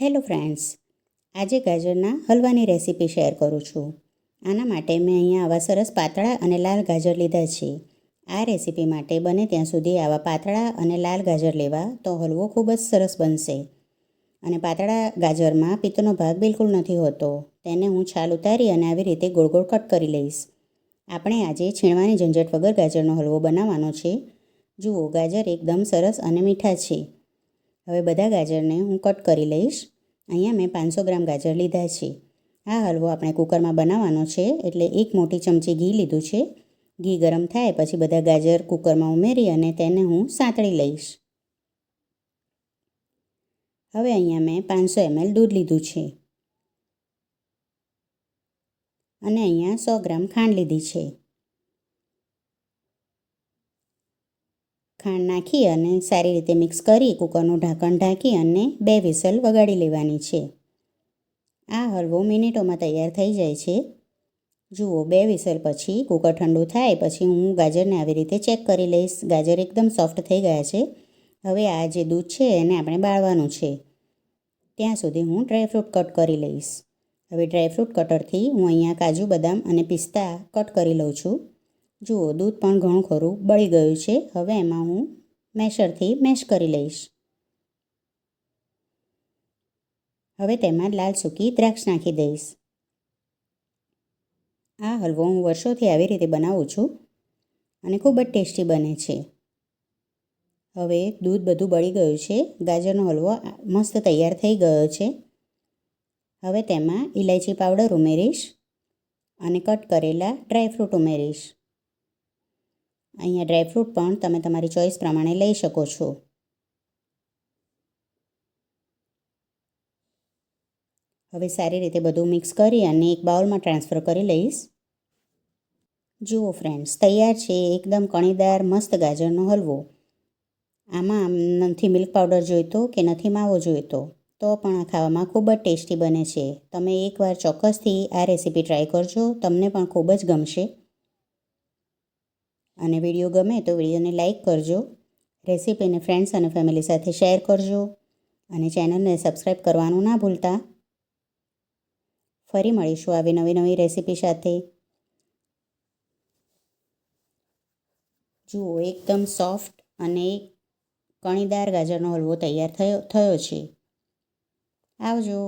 Hello friends, આજે ગાજરના હલવાની recipe share કરું છું. આના માટે મેં અહીંયા આવા સરસ પાતળા અને લાલ ગાજર લીધા છે. આ રેસીપી માટે બને ત્યાં સુધી આવા પાતળા અને લાલ ગાજર લેવા તો હલવો ખૂબ જ સરસ બનશે. અને પાતળા ગાજરમાં પિત્તનો ભાગ બિલકુલ નથી હોતો. તેને હું છાલ ઉતારી અને આવી રીતે ગોળ ગોળ કટ કરી લઈશ. આપણે આજે છીણવાની ઝંઝટ વગર ગાજરનો હલવો બનાવવાનો છે. જુઓ, ગાજર એકદમ સરસ અને મીઠા છે. હવે બધા ગાજરને હું કટ કરી લઈશ. અહીંયા મેં પાંચસો ગ્રામ ગાજર લીધા છે. આ હલવો આપણે કુકરમાં બનાવવાનો છે એટલે એક મોટી ચમચી ઘી લીધું છે. ઘી ગરમ થાય પછી બધા ગાજર કુકરમાં ઉમેરી અને તેને હું સાંતળી લઈશ. હવે અહીંયા મેં પાંચસો એમએલ દૂધ લીધું છે. અને અહીંયા સો ગ્રામ ખાંડ લીધી છે. ખાંડ નાખી અને સારી રીતે મિક્સ કરી કૂકરનું ઢાંકણ ઢાંકી અને બે વિસલ વગાડી લેવાની છે. આ હલવો મિનિટોમાં તૈયાર થઈ જાય છે. જુઓ, બે વિસલ પછી કૂકર ઠંડુ થાય પછી હું ગાજરને આવી રીતે ચેક કરી લઈશ. ગાજર એકદમ સોફ્ટ થઈ ગયા છે. હવે આ જે દૂધ છે એને આપણે બાળવાનું છે. ત્યાં સુધી હું ડ્રાયફ્રૂટ કટ કરી લઈશ. હવે ડ્રાયફ્રૂટ કટરથી હું અહીંયા કાજુ બદામ અને પિસ્તા કટ કરી લઉં છું. જુઓ દૂધ પણ ઘણું ખરું, બળી ગયું છે, હવે એમાં હું મેશરથી મેશ કરી લઈશ. હવે તેમાં લાલ સૂકી દ્રાક્ષ નાખી દઈશ. આ હલવો હું વર્ષોથી આવી રીતે બનાવું છું અને ખૂબ જ ટેસ્ટી બને છે. હવે દૂધ બધું બળી ગયું છે, ગાજરનો હલવો મસ્ત તૈયાર થઈ ગયો છે. હવે તેમાં ઇલાયચી પાવડર ઉમેરીશ અને કટ કરેલા ડ્રાયફ્રૂટ ઉમેરીશ. અહીંયા ડ્રાયફ્રૂટ પણ તમે તમારી ચોઈસ પ્રમાણે લઈ શકો છો. હવે સારી રીતે બધું મિક્સ કરી અને એક બાઉલમાં ટ્રાન્સફર કરી લઈશ. જુઓ ફ્રેન્ડ્સ, તૈયાર છે એકદમ કણીદાર મસ્ત ગાજરનો હલવો. આમાં નથી મિલ્ક પાવડર જોઈતો કે નથી માવો જોઈતો, તો પણ આ ખાવામાં ખૂબ જ ટેસ્ટી બને છે. તમે એકવાર ચોક્કસથી આ રેસીપી ટ્રાય કરજો, તમને પણ ખૂબ જ ગમશે. અને વીડિયો ગમે તો વિડીયોને લાઇક કરજો. રેસીપીને ફ્રેન્ડ્સ અને ફેમિલી સાથે શેર કરજો અને ચેનલને સબસ્ક્રાઈબ કરવાનું ના ભૂલતા. ફરી મળીશું આવી નવી નવી રેસીપી સાથે. જુઓ, એકદમ સોફ્ટ અને કણીદાર ગાજરનો હલવો તૈયાર થયો થયો છે. આવજો.